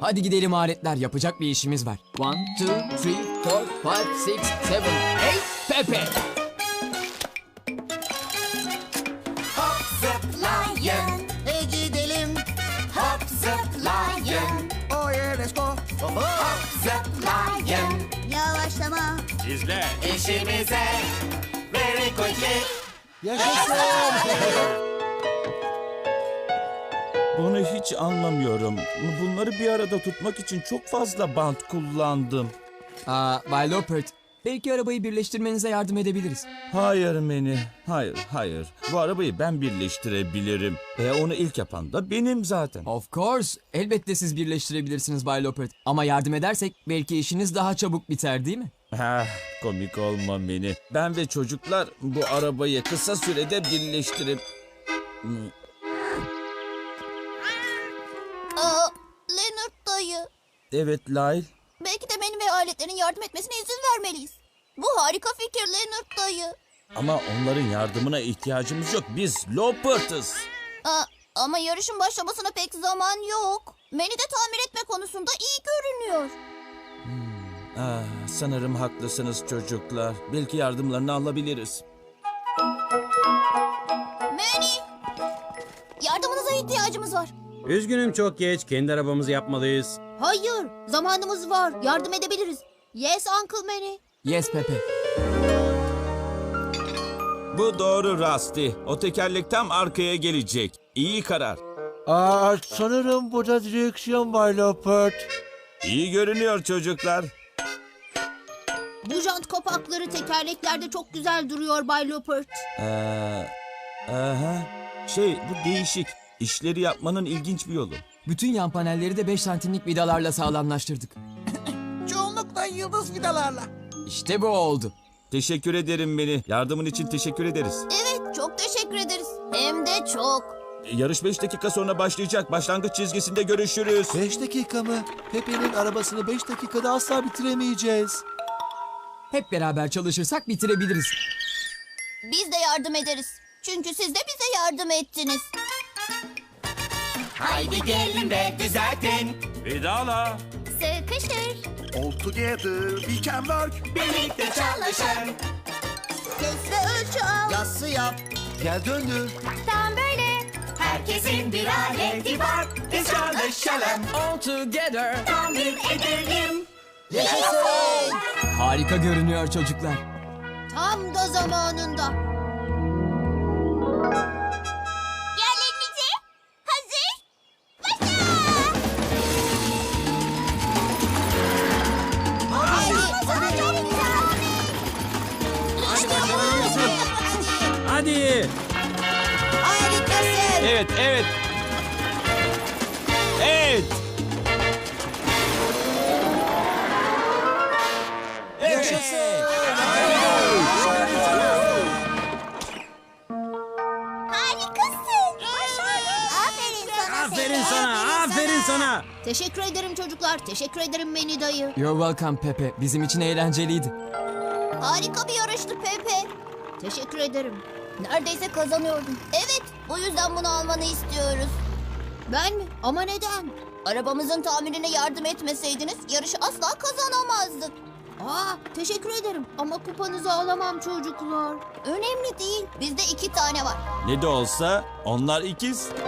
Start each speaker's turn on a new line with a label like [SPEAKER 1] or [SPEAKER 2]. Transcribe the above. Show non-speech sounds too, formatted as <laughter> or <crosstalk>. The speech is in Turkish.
[SPEAKER 1] Hadi gidelim aletler. Yapacak bir işimiz var. One, two, three, four, five, six, seven, eight. Pepe.
[SPEAKER 2] Zıplayın. E gidelim. Hop zıplayın.
[SPEAKER 3] Oh yeah, let's go.
[SPEAKER 2] Hop zıplayın. Yavaşlama.
[SPEAKER 4] İzle.
[SPEAKER 2] İşimize. Very quickly.
[SPEAKER 3] Yaşasın. <laughs>
[SPEAKER 4] Bunu hiç anlamıyorum. Bunları bir arada tutmak için çok fazla bant kullandım.
[SPEAKER 1] Aa, Bay Lopert. Belki arabayı birleştirmenize yardım edebiliriz.
[SPEAKER 4] Hayır Meni. Hayır, hayır. Bu arabayı ben birleştirebilirim. Ve onu ilk yapan da benim zaten.
[SPEAKER 1] Of course. Elbette siz birleştirebilirsiniz Bay Lopert. Ama yardım edersek belki işiniz daha çabuk biter değil mi?
[SPEAKER 4] Ha, komik olma Meni. Ben ve çocuklar bu arabayı kısa sürede birleştirip... Evet Lyle.
[SPEAKER 2] Belki de benim ve aletlerin yardım etmesine izin vermeliyiz. Bu harika fikir Leonard dayı.
[SPEAKER 4] Ama onların yardımına ihtiyacımız yok. Biz Lopert'ız.
[SPEAKER 2] Aa, ama yarışın başlamasına pek zaman yok. Beni de tamir etme konusunda iyi görünüyor.
[SPEAKER 4] Ah, sanırım haklısınız çocuklar. Belki yardımlarını alabiliriz.
[SPEAKER 2] Manny! Yardımınıza ihtiyacımız var.
[SPEAKER 5] Üzgünüm çok geç. Kendi arabamızı yapmalıyız.
[SPEAKER 2] Hayır, zamanımız var. Yardım edebiliriz. Yes Uncle Manny.
[SPEAKER 1] Yes Pepe.
[SPEAKER 4] Bu doğru Rusty. O tekerlek tam arkaya gelecek. İyi karar.
[SPEAKER 3] Aa, sanırım bu da direksiyon Bay Lopert.
[SPEAKER 4] İyi görünüyor çocuklar.
[SPEAKER 2] Bu jant kapakları tekerleklerde çok güzel duruyor Bay Lopert.
[SPEAKER 4] Ee, aha. Şey bu değişik. İşleri yapmanın ilginç bir yolu.
[SPEAKER 1] Bütün yan panelleri de 5 santimlik vidalarla sağlamlaştırdık. <coughs>
[SPEAKER 3] Çoğunlukla yıldız vidalarla.
[SPEAKER 1] İşte bu oldu.
[SPEAKER 4] Teşekkür ederim beni. Yardımın için teşekkür ederiz.
[SPEAKER 2] Evet, çok teşekkür ederiz. Hem de çok.
[SPEAKER 4] Yarış 5 dakika sonra başlayacak. Başlangıç çizgisinde görüşürüz.
[SPEAKER 3] 5 dakika mı? Pepe'nin arabasını 5 dakikada asla bitiremeyeceğiz.
[SPEAKER 1] Hep beraber çalışırsak bitirebiliriz.
[SPEAKER 2] Biz de yardım ederiz. Çünkü siz de bize yardım ettiniz.
[SPEAKER 6] Haydi gelin ve düzeltin.
[SPEAKER 4] Vidala.
[SPEAKER 2] Sıkıştır.
[SPEAKER 3] All together we can work.
[SPEAKER 6] Birlikte çalışın.
[SPEAKER 2] Kes ve ölçü al.
[SPEAKER 3] Yassı yap. Gel döndür.
[SPEAKER 2] Tam böyle.
[SPEAKER 6] Herkesin bir aleti var. Biz çalışalım.
[SPEAKER 1] All together.
[SPEAKER 6] Tamir edelim.
[SPEAKER 3] Yaşasın.
[SPEAKER 1] Harika görünüyor çocuklar.
[SPEAKER 2] Tam da zamanında.
[SPEAKER 5] Hadi.
[SPEAKER 2] Harikasın.
[SPEAKER 4] Evet, evet. Evet.
[SPEAKER 3] Yaşasın.
[SPEAKER 2] Harikasın. Aferin sana.
[SPEAKER 5] Aferin sana. Aferin sana.
[SPEAKER 2] Teşekkür ederim çocuklar. Teşekkür ederim Meni dayı.
[SPEAKER 1] You're welcome Pepe. Bizim için eğlenceliydi.
[SPEAKER 2] Harika bir yarıştı Pepe. Teşekkür ederim. Neredeyse kazanıyordum. Evet, bu yüzden bunu almanı istiyoruz. Ben mi? Ama neden? Arabamızın tamirine yardım etmeseydiniz yarışı asla kazanamazdık. Aa, teşekkür ederim ama kupanızı alamam çocuklar. Önemli değil. Bizde iki tane var.
[SPEAKER 4] Ne de olsa onlar ikiz. <laughs>